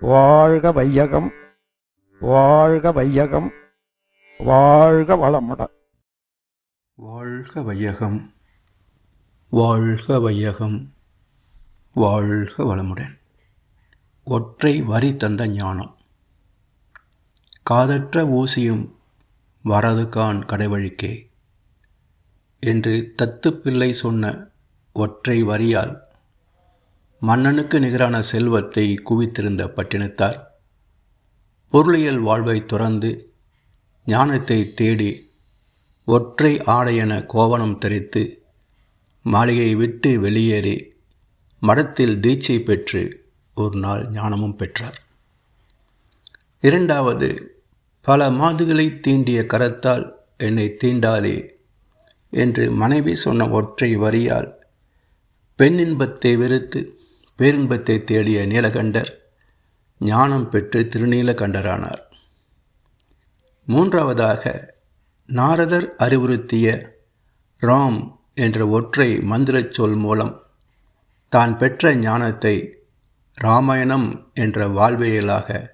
வாழ்க வையகம் வாழ்க வையகம் வாழ்க வளமுடன் வாழ்க வையகம் வாழ்க வையகம் வாழ்க வளமுடன். ஒற்றை வரி தந்த ஞானம். காதற்ற ஊசியும் வரது கான் கடைவழிக்கே. என்று தத்துப்பிள்ளை சொன்ன ஒற்றை வரியால் மன்னனுக்கு நிகரான செல்வத்தை குவித்திருந்த பட்டினத்தார். பொருளியல் வாழ்வை துறந்து ஞானத்தை தேடி ஒற்றை ஆடையென கோவணம் தரித்து மாளிகையை விட்டு வெளியேறி மடத்தில் தீட்சை பெற்று ஒரு நாள் ஞானமும் பெற்றார். இரண்டாவது பல மாதுகளை தீண்டிய கரத்தால் என்னை தீண்டாதே என்று மனைவி சொன்ன ஒற்றை வரியால் பெண்ணின்பத்தை வெறுத்து பேரின்பத்தை தேடிய நீலகண்டர் ஞானம் பெற்று திருநீலகண்டரானார். மூன்றாவதாக நாரதர் அறிவுறுத்திய ராம் என்ற ஒற்றை மந்திரச் சொல் மூலம் தான் பெற்ற ஞானத்தை ராமாயணம் என்ற வாழ்வியலாக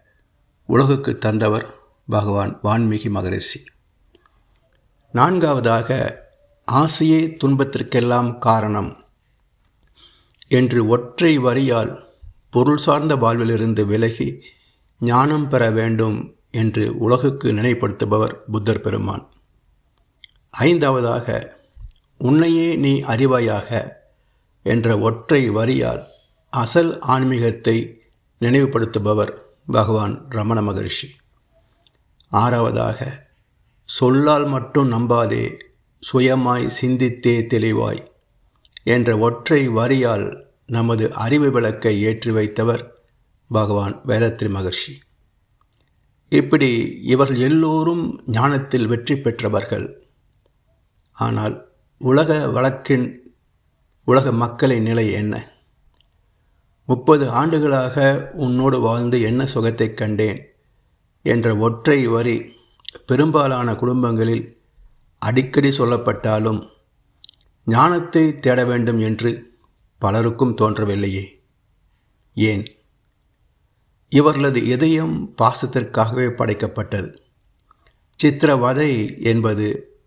உலகுக்கு தந்தவர் பகவான் வான்மீகி மகரிஷி. நான்காவதாக ஆசையே துன்பத்திற்கெல்லாம் காரணம் என்று ஒற்றை வரியால் பொருள் சார்ந்த வாழ்விலிருந்து விலகி ஞானம் பெற வேண்டும் என்று உலகுக்கு நினைப்படுத்துபவர் புத்தர் பெருமான். ஐந்தாவதாக உன்னையே நீ அறிவாயாக என்ற ஒற்றை வரியால் அசல் ஆன்மீகத்தை நினைவுபடுத்துபவர் பகவான் ரமண மகரிஷி. ஆறாவதாக சொல்லால் மட்டும் நம்பாதே சுயமாய் சிந்தித்தே தெளிவாய். என்ற ஒற்றை வரியால் நமது அறிவு விளக்கை ஏற்றி வைத்தவர் பகவான் வேதத்ரி மகர்ஷி. இப்படி இவர்கள் எல்லோரும் ஞானத்தில் வெற்றி பெற்றவர்கள். ஆனால் உலக வழக்கின் உலக மக்களின் நிலை என்ன? முப்பது ஆண்டுகளாக உன்னோடு வாழ்ந்து என்ன சுகத்தை கண்டேன்? என்ற ஒற்றை வரி பெரும்பாலான குடும்பங்களில் அடிக்கடி சொல்லப்பட்டாலும் ஞானத்தை தேட வேண்டும் என்று பலருக்கும் தோன்றவில்லையே. ஏன்? இவர்களது இதயம் பாசத்திற்காகவே படைக்கப்பட்டது. சித்திரவதை என்பது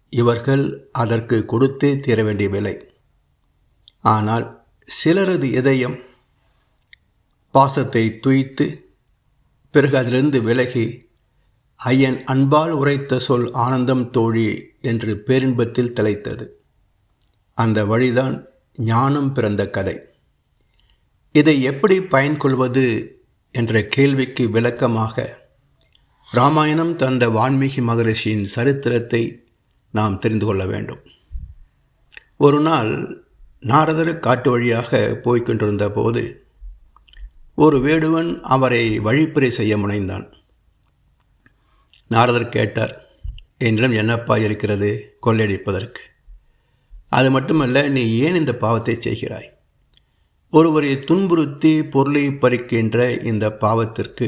இவர்கள் அதற்கு கொடுத்தே தீர வேண்டிய விலை ஆனால் சிலரது இதயம் பாசத்தை துய்த்து பிறகு அதிலிருந்து விலகி ஐயன் அன்பால் உரைத்த சொல் ஆனந்தம் தோழி என்று பேரின்பத்தில் திளைத்தது. அந்த வழிதான் ஞானம் பிறந்த கதை. இதை எப்படி பயன் கொள்வது என்ற கேள்விக்கு விளக்கமாக ராமாயணம் தந்த வான்மீகி மகரிஷியின் சரித்திரத்தை நாம் தெரிந்து கொள்ள வேண்டும். ஒரு நாள் நாரதர் காட்டு வழியாக போய்கொண்டிருந்த போது ஒரு வேடுவன் அவரை வழிப்பறை செய்ய முனைந்தான். நாரதர் கேட்டார் என்னிடம் என்னப்பா இருக்கிறது கொள்ளையடிப்பதற்கு? அது மட்டுமல்ல நீ ஏன் இந்த பாவத்தை செய்கிறாய்? ஒருவரை துன்புறுத்தி பொருளை பறிக்கின்ற இந்த பாவத்திற்கு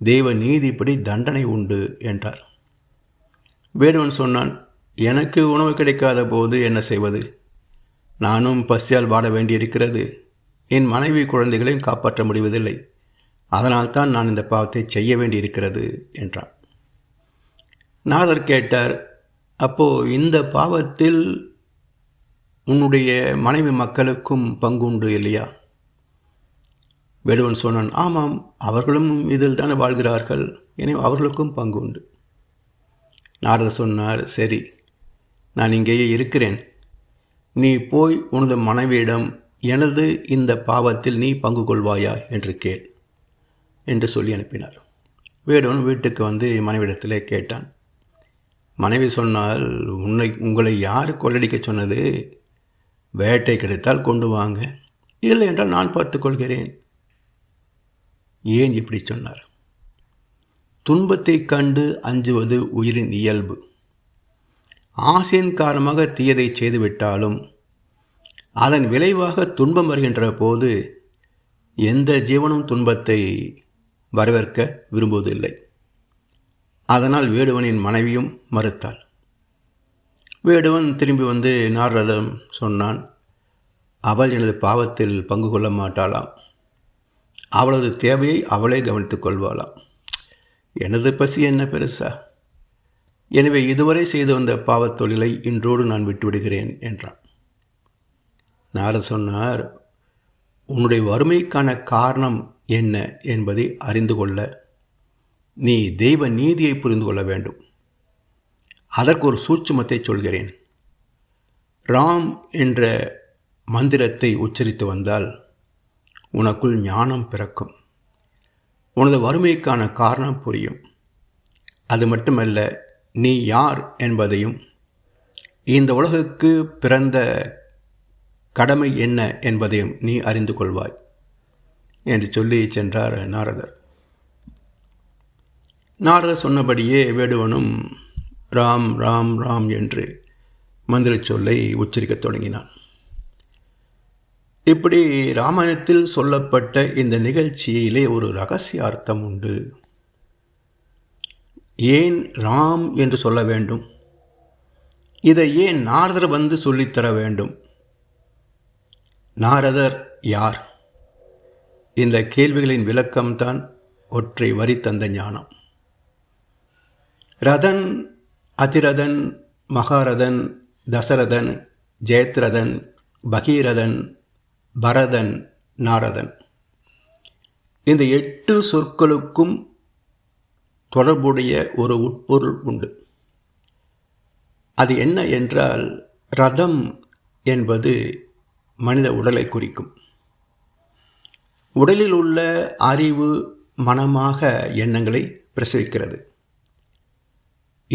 தெய்வ நீதிப்படி தண்டனை உண்டு என்றார். வேடுவன் சொன்னான் எனக்கு உணவு கிடைக்காத போது என்ன செய்வது? நானும் பசியால் வாட வேண்டியிருக்கிறது. என் மனைவி குழந்தைகளையும் காப்பாற்ற முடிவதில்லை. அதனால்தான் நான் இந்த பாவத்தை செய்ய வேண்டியிருக்கிறது என்றான். நாதர் கேட்டார் அப்போ இந்த பாவத்தில் உன்னுடைய மனைவி மக்களுக்கும் பங்குண்டு இல்லையா? வேடுவன் சொன்னான் ஆமாம் அவர்களும் இதில் தானே வாழ்கிறார்கள். எனவே அவர்களுக்கும் பங்கு உண்டு நாரதர் சொன்னார் சரி நான் இங்கேயே இருக்கிறேன். நீ போய் உனது மனைவியிடம் எனது இந்த பாவத்தில் நீ பங்கு கொள்வாயா? என்று கேள் என்று சொல்லி அனுப்பினார். வேடுவன் வீட்டுக்கு வந்து மனைவிடத்திலே கேட்டான். மனைவி சொன்னால் உன்னை உங்களை யார் கொள்ளடிக்க சொன்னது? வேட்டை கிடைத்தால் கொண்டு வாங்க. இல்லை என்றால் நான் பார்த்துக்கொள்கிறேன் ஏன் இப்படி சொன்னார்? துன்பத்தை கண்டு அஞ்சுவது உயிரின் இயல்பு. ஆசையின் காரணமாக தீயதை செய்துவிட்டாலும் அதன் விளைவாக துன்பம் வருகின்ற போது எந்த ஜீவனும் துன்பத்தை வரவேற்க விரும்புவதில்லை. அதனால் வேடுவனின் மனைவியும் மறுத்தாள். வேடுவன் திரும்பி வந்து நாரதம் சொன்னான் அவள் எனது பாவத்தில் பங்கு கொள்ள மாட்டாளாம். அவளது தேவையை அவளே கவனித்துக் கொள்வாளாம். எனது பசி என்ன பெருசா? எனவே இதுவரை செய்து வந்த பாவத் தொழிலை இன்றோடு நான் விட்டுவிடுகிறேன் என்றான். நார சொன்னார் உன்னுடைய வறுமைக்கான காரணம் என்ன என்பதை அறிந்து கொள்ள நீ தெய்வ நீதியை புரிந்து கொள்ள வேண்டும். அதற்கு ஒரு சூட்சுமத்தை சொல்கிறேன். ராம் என்ற மந்திரத்தை உச்சரித்து வந்தால் உனக்குள் ஞானம் பிறக்கும். உனது வறுமைக்கான காரணம் புரியும். அது மட்டுமல்ல நீ யார் என்பதையும் இந்த உலகுக்கு பிறந்த கடமை என்ன என்பதையும் நீ அறிந்து கொள்வாய் என்று சொல்லி சென்றார் நாரதர். நாரதர் சொன்னபடியே வேடுவனும் ராம் ராம் ராம் என்று மந்திர சொல்லை உச்சரிக்கத் தொடங்கினான். இப்படி ராமாயணத்தில் சொல்லப்பட்ட இந்த நிகழ்ச்சியிலே ஒரு ரகசிய அர்த்தம் உண்டு. ஏன் ராம் என்று சொல்ல வேண்டும்? இதை ஏன் நாரதர் வந்து சொல்லித்தர வேண்டும்? நாரதர் யார்? இந்த கேள்விகளின் விளக்கம்தான் ஒற்றை வரி தந்த ஞானம். ரதன் அதிரதன் மகாரதன் தசரதன் ஜெயத்ரதன் பகீரதன் பரதன் நாரதன். இந்த எட்டு சொற்களுக்கும் தொடர்புடைய ஒரு உட்பொருள் உண்டு. அது என்ன என்றால் ரதம் என்பது மனித உடலை குறிக்கும். உடலில் உள்ள அறிவு மனமாக எண்ணங்களை பிரசவிக்கிறது.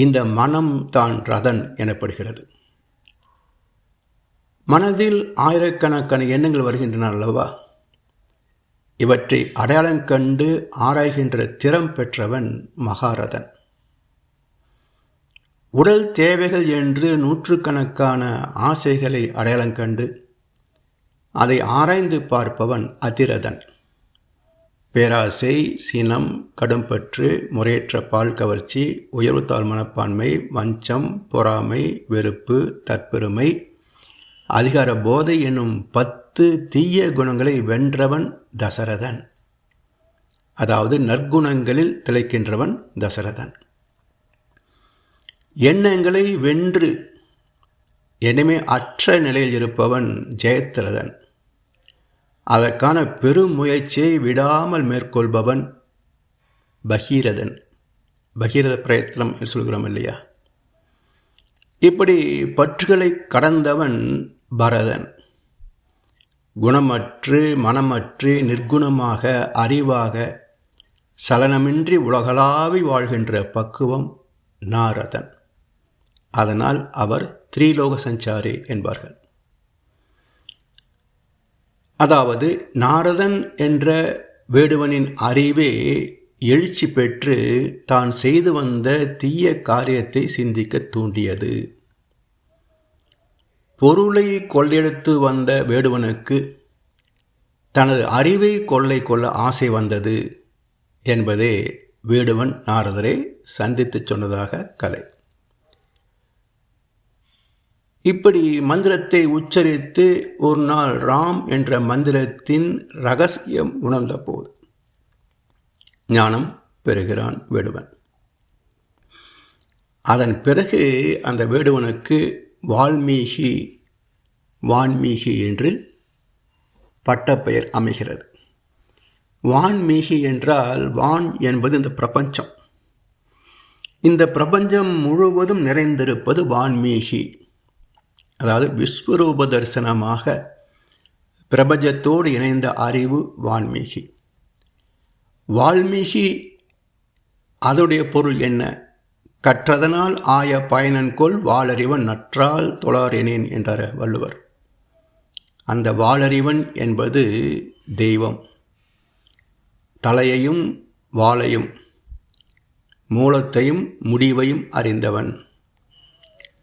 இந்த மனம் தான் ரதன் எனப்படுகிறது. மனதில் ஆயிரக்கணக்கான எண்ணங்கள் வருகின்றன அல்லவா? இவற்றை அடையாளம் கண்டு ஆராய்கின்ற திறம் பெற்றவன் மகாரதன். உடல் தேவைகள் என்று நூற்றுக்கணக்கான ஆசைகளை அடையாளம் கண்டு அதை ஆராய்ந்து பார்ப்பவன் அதிரதன். பேராசை சினம் கடும்பற்று முறையற்ற பால் கவர்ச்சி உயர்வுத்தாழ் மனப்பான்மை வஞ்சம் பொறாமை வெறுப்பு தற்பெருமை அதிகார போதை என்னும் பத்து தீய குணங்களை வென்றவன் தசரதன். அதாவது நற்குணங்களில் திளைக்கின்றவன் தசரதன். எண்ணங்களை வென்று எண்ணமே அற்ற நிலையில் இருப்பவன் ஜெயத்ரதன். அதற்கான பெரும் முயற்சியை விடாமல் மேற்கொள்பவன் பகீரதன். பகீரத பிரயத்தனம் சொல்கிறோம் இல்லையா? இப்படி பற்றுகளை கடந்தவன் பரதன். குணமற்று மனமற்று நிர்குணமாக அறிவாக சலனமின்றி உலகளாவி வாழ்கின்ற பக்குவம் நாரதன். அதனால் அவர் த்ரீலோக சஞ்சாரி என்பார்கள். அதாவது நாரதன் என்ற வேடுவனின் அறிவே எழுச்சி பெற்று தான் செய்து வந்த தீய காரியத்தை சிந்திக்க தூண்டியது. பொருளை கொள்ளையெடுத்து வந்த வேடுவனுக்கு தனது அறிவை கொள்ளை கொள்ள ஆசை வந்தது என்பதே வேடுவன் நாரதரை சந்தித்து சொன்னதாக கதை. இப்படி மந்திரத்தை உச்சரித்து ஒரு நாள் ராம் என்ற மந்திரத்தின் ரகசியம் உணர்ந்த போது ஞானம் பெறுகிறான் வேடுவன். அதன் பிறகு அந்த வேடுவனுக்கு வால்மீகி வான்மீகி என்று பட்டப்பெயர் அமைகிறது. வான்மீகி என்றால் வான் என்பது இந்த பிரபஞ்சம். இந்த பிரபஞ்சம் முழுவதும் நிறைந்திருப்பது வான்மீகி. அதாவது விஸ்வரூப தரிசனமாக பிரபஞ்சத்தோடு இணைந்த அறிவு வான்மீகி வால்மீகி அதோடைய பொருள் என்ன? கற்றதனால் ஆய பயனன்கொள் வாளறிவன் நற்றால் தொழாரினேன் என்றார் வள்ளுவர். அந்த வாளறிவன் என்பது தெய்வம். தலையையும் வாளையும் மூலத்தையும் முடிவையும் அறிந்தவன்.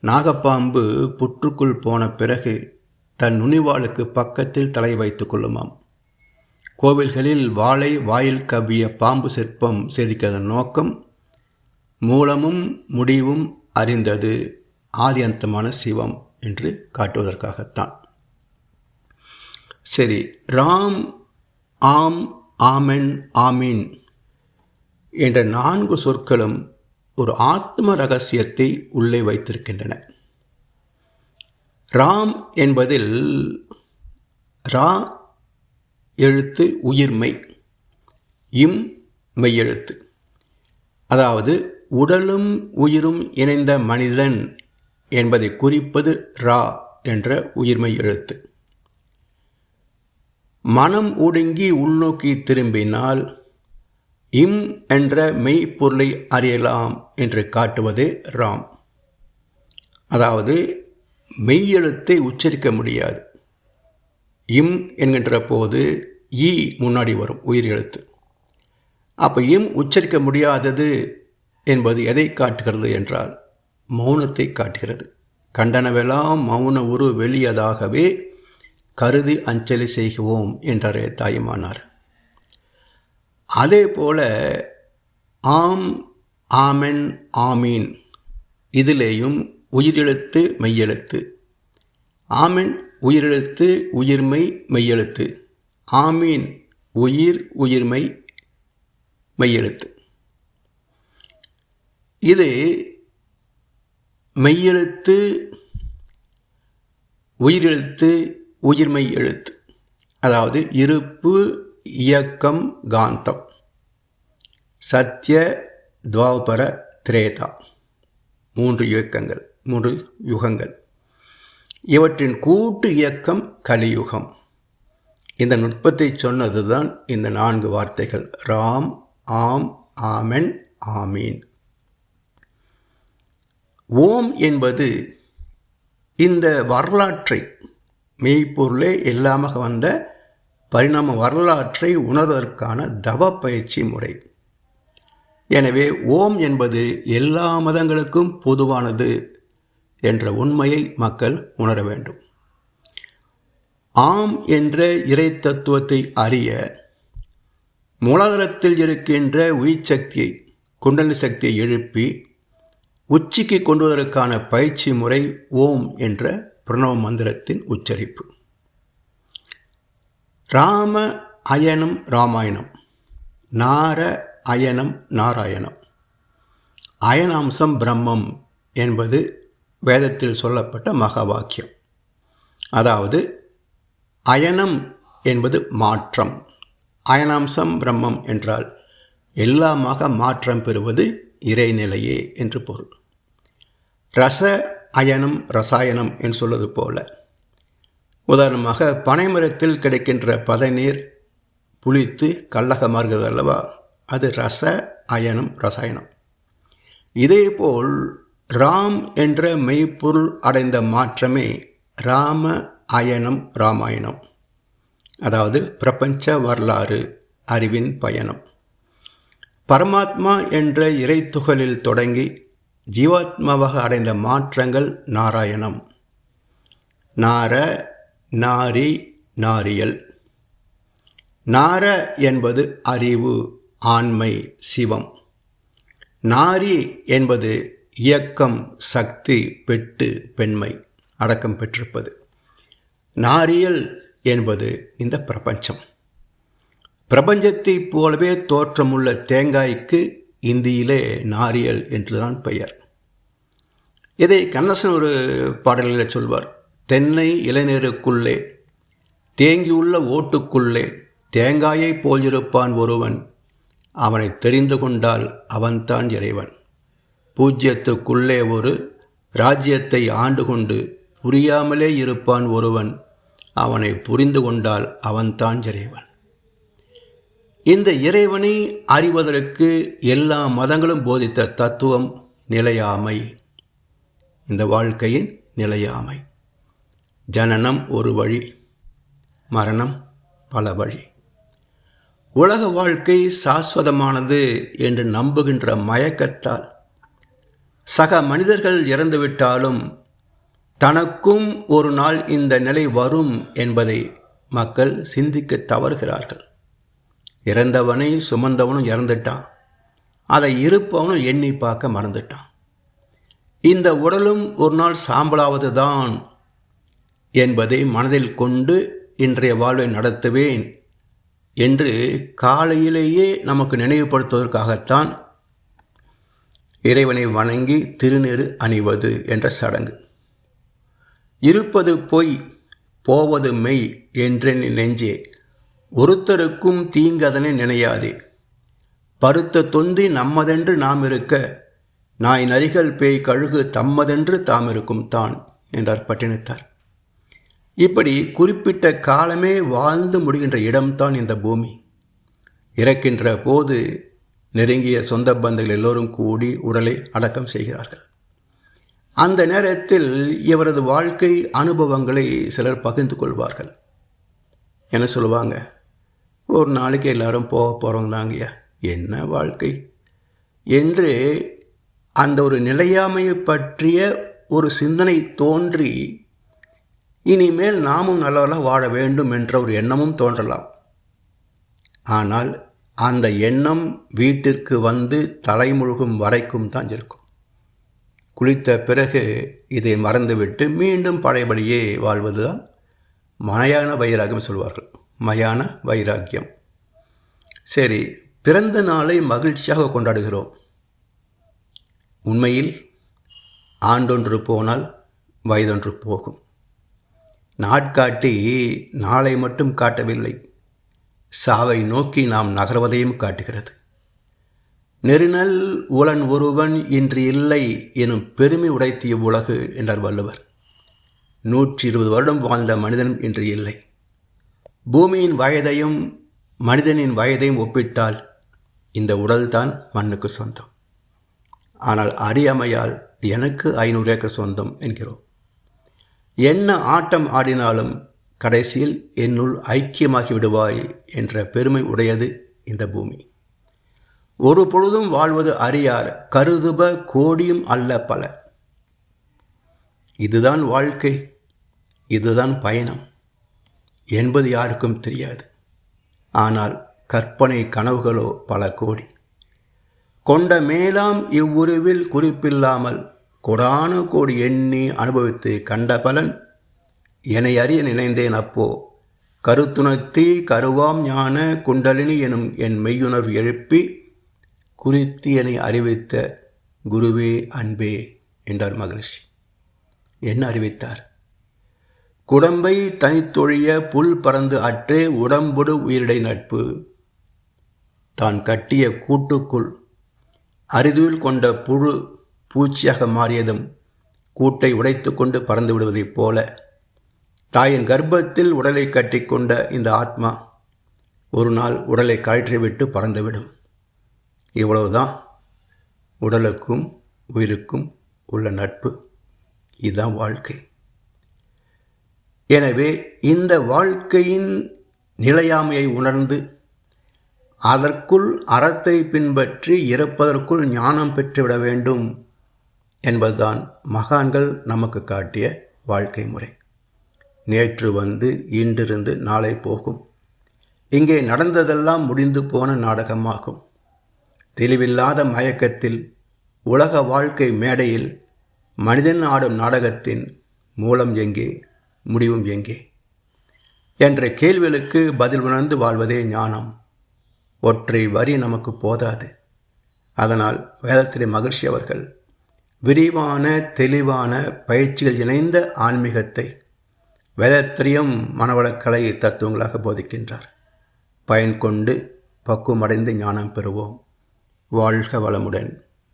நாகப்பாம்பு புற்றுக்குள் போன பிறகு தன் நுனிவாளுக்கு பக்கத்தில் தலை வைத்து கொள்ளுமாம். கோவில்களில் வாளை வாயில் கவ்விய பாம்பு சிற்பம் செதுக்கிறதன் நோக்கம் மூலமும் முடிவும் அறிந்தது ஆதியந்தமான சிவம் என்று காட்டுவதற்காகத்தான். சரி ராம் ஆம் ஆமென் ஆமீன் என்ற நான்கு சொற்களும் ஒரு ஆத்ம ரகசியத்தை உள்ளே வைத்திருக்கின்றன. ராம் என்பதில் ரா எழுத்து உயிர்மை இம் மெய்யெழுத்து அதாவது உடலும் உயிரும் இணைந்த மனிதன் என்பதை குறிப்பது ரா என்ற உயிர்மை எழுத்து. மனம் ஒடுங்கி உள்நோக்கி திரும்பினால் இம் என்ற மெய்ப்பொருளை அறியலாம் என்று காட்டுவது ராம். அதாவது மெய்யெழுத்தை உச்சரிக்க முடியாது. இம் என்கின்ற போது ஈ முன்னாடி வரும் உயிர் எழுத்து. அப்போ இம் உச்சரிக்க முடியாதது என்பது எதை காட்டுகிறது என்றால் மௌனத்தை காட்டுகிறது. கண்டனவெல்லாம் மௌன உரு வெளியதாகவே கருதி அஞ்சலி செய்குவோம் என்றாரே தாயுமானார். அதே போல் ஆம் ஆமென் ஆமீன். இதிலேயும் உயிரெழுத்து மெய்யெழுத்து. ஆமென் உயிரெழுத்து உயிர்மை மெய்யெழுத்து. ஆமீன் உயிர் உயிர்மை மெய்யெழுத்து. இது மெய்யெழுத்து உயிரெழுத்து உயிர்மை எழுத்து. அதாவது இருப்பு இயக்கம் காந்தம். சத்திய துவாபர திரேதா. மூன்று இயக்கங்கள் மூன்று யுகங்கள். இவற்றின் கூட்டு இயக்கம் கலியுகம். இந்த நுட்பத்தை சொன்னதுதான் இந்த நான்கு வார்த்தைகள். ராம் ஆம் ஆமென் ஆமீன். ஓம் என்பது இந்த வரலாற்றை மெய்ப்பொருளே எல்லாமாக வந்த பரிணாம வரலாற்றை உணர்வதற்கான தவ பயிற்சி முறை. எனவே ஓம் என்பது எல்லா மதங்களுக்கும் பொதுவானது என்ற உண்மையை மக்கள் உணர வேண்டும். ஆம் என்ற இறை தத்துவத்தை அறிய மூலாதாரத்தில் இருக்கின்ற உயிர் சக்தியை குண்டலி சக்தியை எழுப்பி உச்சிக்கு கொண்டுவதற்கான பயிற்சி முறை ஓம் என்ற பிரணவ மந்திரத்தின் உச்சரிப்பு. ராம அயனம் ராமாயணம். நார அயனம் நாராயணம். அயனாம்சம் பிரம்மம் என்பது வேதத்தில் சொல்லப்பட்ட மகா வாக்கியம் அதாவது அயனம் என்பது மாற்றம். அயனாம்சம் பிரம்மம் என்றால் எல்லாமாக மாற்றம் பெறுவது இறைநிலையே என்று பொருள். ரச அயனம் ரசாயனம் என்று சொல்வது போல உதாரணமாக பனைமரத்தில் கிடைக்கின்ற பதநீர் புளித்து கல்லகமாகிறது அல்லவா? அது ரச அயனம் ரசாயனம். இதேபோல் ராம் என்ற மெய்ப்பொருள் அடைந்த மாற்றமே ராம அயனம் ராமாயணம். அதாவது பிரபஞ்ச வரலாறு அறிவின் பயணம். பரமாத்மா என்ற இறைத்துகளில் தொடங்கி ஜீவாத்மாவாக அடைந்த மாற்றங்கள் நாராயணம். நார நாரி நாரியல். நார என்பது அறிவு ஆண்மை சிவம். நாரி என்பது இயக்கம் சக்தி பெட்டு பெண்மை அடக்கம் பெற்றிருப்பது. நாரியல் என்பது இந்த பிரபஞ்சம். பிரபஞ்சத்தைப் போலவே தோற்றமுள்ள தேங்காய்க்கு இந்தியிலே நாரியல் என்றுதான் பெயர். இதை கண்ணசன் ஒரு பாடலில் சொல்வார். தென்னை இளைஞருக்குள்ளே தேங்கியுள்ள ஓட்டுக்குள்ளே தேங்காயை போலிருப்பான் ஒருவன். அவனை தெரிந்து கொண்டால் அவன்தான் இறைவன். பூஜ்யத்துக்குள்ளே ஒரு ராஜ்யத்தை ஆண்டு கொண்டு புரியாமலே இருப்பான் ஒருவன். அவனை புரிந்து கொண்டால் அவன்தான் இறைவன். இந்த இறைவனை அறிவதற்கு எல்லா மதங்களும் போதித்த தத்துவம் நிலையாமை. இந்த வாழ்க்கையின் நிலையாமை. ஜனனம் ஒரு வழி மரணம் பல வழி. உலக வாழ்க்கை சாஸ்வதமானது என்று நம்புகின்ற மயக்கத்தால் சக மனிதர்கள் இறந்துவிட்டாலும் தனக்கும் ஒரு நாள் இந்த நிலை வரும் என்பதை மக்கள் சிந்திக்க தவறுகிறார்கள். இறந்தவனை சுமந்தவனும் இறந்துட்டான். அதை இருப்பவனும் எண்ணி பார்க்க மறந்துட்டான். இந்த உடலும் ஒரு நாள் சாம்பலாவது தான் என்பதை மனதில் கொண்டு இன்றைய வாழ்வை நடத்துவேன் என்று காலையிலேயே நமக்கு நினைவுபடுத்துவதற்காகத்தான் இறைவனை வணங்கி திருநீறு அணிவது என்ற சடங்கு. இருப்பது பொய் போவது மெய் என்றென் நெஞ்சே. ஒருத்தருக்கும் தீங்கதனை நினையாதே. பருத்த தொந்தி நம்மதென்று நாம் இருக்க நாய் நரிகள் பேய் கழுகு தம்மதென்று தாம் இருக்கும் தான் என்றார் பட்டினத்தார். இப்படி குறிப்பிட்ட காலமே வாழ்ந்து முடிகின்ற இடம்தான் இந்த பூமி. இறக்கின்ற போது நெருங்கிய சொந்த பந்தங்கள் எல்லோரும் கூடி உடலை அடக்கம் செய்கிறார்கள். அந்த நேரத்தில் இவரது வாழ்க்கை அனுபவங்களை சிலர் பகிர்ந்து கொள்வார்கள். என்ன சொல்லுவாங்க? ஒரு நாளைக்கு எல்லாரும் போக போகிறவங்க தாங்கய்யா என்ன வாழ்க்கை? என்று அந்த ஒரு நிலையாமையை பற்றிய ஒரு சிந்தனை தோன்றி இனிமேல் நாமும் நல்லவர்களாக வாழ வேண்டும் என்ற ஒரு எண்ணமும் தோன்றலாம். ஆனால் அந்த எண்ணம் வீட்டிற்கு வந்து தலைமுழுகும் வரைக்கும் தான் இருக்கும். குளித்த பிறகு இதை மறந்துவிட்டு மீண்டும் பழையபடியே வாழ்வது தான் மயான வைராகியம் சொல்வார்கள். மயான வைராக்கியம் சரி பிறந்த நாளை மகிழ்ச்சியாக கொண்டாடுகிறோம். உண்மையில் ஆண்டொன்று போனால் வயதொன்று போகும். நாட்காட்டி நாளை மட்டும் காட்டவில்லை. சாவை நோக்கி நாம் நகர்வதையும் காட்டுகிறது. நெருநல் உலன் ஒருவன் இன்று இல்லை எனும் பெருமை உடைத்திய உலகு என்றார் வள்ளுவர். நூற்றி இருபது வருடம் வாழ்ந்த மனிதன் இன்று இல்லை. பூமியின் வயதையும் மனிதனின் வயதையும் ஒப்பிட்டால் இந்த உடல்தான் மண்ணுக்கு சொந்தம். ஆனால் அறியாமையால் எனக்கு ஐநூறு ஏக்கர் சொந்தம் என்கிறோம். என்ன ஆட்டம் ஆடினாலும் கடைசியில் என்னுள் ஐக்கியமாகி விடுவாய் என்ற பெருமை உடையது இந்த பூமி. ஒரு பொழுதும் வாழ்வது அறியார் கருதுப கோடியும் அல்ல பல. இதுதான் வாழ்க்கை இதுதான் பயணம் என்பது யாருக்கும் தெரியாது. ஆனால் கற்பனை கனவுகளோ பல கோடி. கொண்ட மேலாம் இவ்வுருவில் குறிப்பில்லாமல் கோடானு கோடி எண்ணி அனுபவித்து கண்ட பலன் என்னை அறிய நினைந்தேன் அப்போ. கருத்துணர்த்தி கருவாம் ஞான குண்டலினி எனும் என் மெய்யுணர்வு எழுப்பி குறித்து என்னை அறிவித்த குருவே அன்பே என்றார் மகரிஷி. என்ன அறிவித்தார்? குடம்பை தனித்தொழிய புல் பறந்து அற்றே உடம்புடு உயிரிடை நட்பு. தான் கட்டிய கூட்டுக்குள் அரிதுவில் கொண்ட புழு பூச்சியாக மாறியதும் கூட்டை உடைத்து கொண்டு பறந்து விடுவதைப் போல தாயின் கர்ப்பத்தில் உடலை கட்டிக்கொண்ட இந்த ஆத்மா ஒரு நாள் உடலை கழற்றிவிட்டு பறந்துவிடும். இவ்வளவுதான் உடலுக்கும் உயிருக்கும் உள்ள நட்பு. இதுதான் வாழ்க்கை. எனவே இந்த வாழ்க்கையின் நிலையாமையை உணர்ந்து அதற்குள் அறத்தை பின்பற்றி இறப்பதற்குள் ஞானம் பெற்றுவிட வேண்டும். என்பதுதான் மகான்கள் நமக்கு காட்டிய வாழ்க்கை முறை. நேற்று வந்து இன்றிருந்து நாளை போகும். இங்கே நடந்ததெல்லாம் முடிந்து போன நாடகமாகும். தெளிவில்லாத மயக்கத்தில் உலக வாழ்க்கை மேடையில் மனிதன் ஆடும் நாடகத்தின் மூலம் எங்கே முடிவும் எங்கே? என்ற கேள்விகளுக்கு பதில் உணர்ந்து வாழ்வதே ஞானம். ஒற்றை வரி நமக்கு போதாது. அதனால் வேதத்திலே மகிழ்ச்சி அவர்கள் விரிவான தெளிவான பயிற்சிகள் இணைந்த ஆன்மீகத்தை வேதத்திரியம் மனவளக்கலை தத்துவங்களாக போதிக்கின்றார். பயன் கொண்டு பக்குவமடைந்து ஞானம் பெறுவோம். வாழ்க வளமுடன்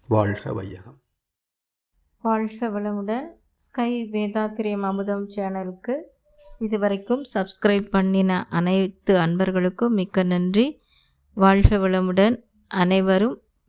வாழ்க வையகம். வாழ்க வளமுடன் ஸ்கை வேதாத்திரியம் அமுதம் சேனலுக்கு இதுவரைக்கும் சப்ஸ்கிரைப் பண்ணின அனைத்து அன்பர்களுக்கும் மிக்க நன்றி. வாழ்க வளமுடன் அனைவரும்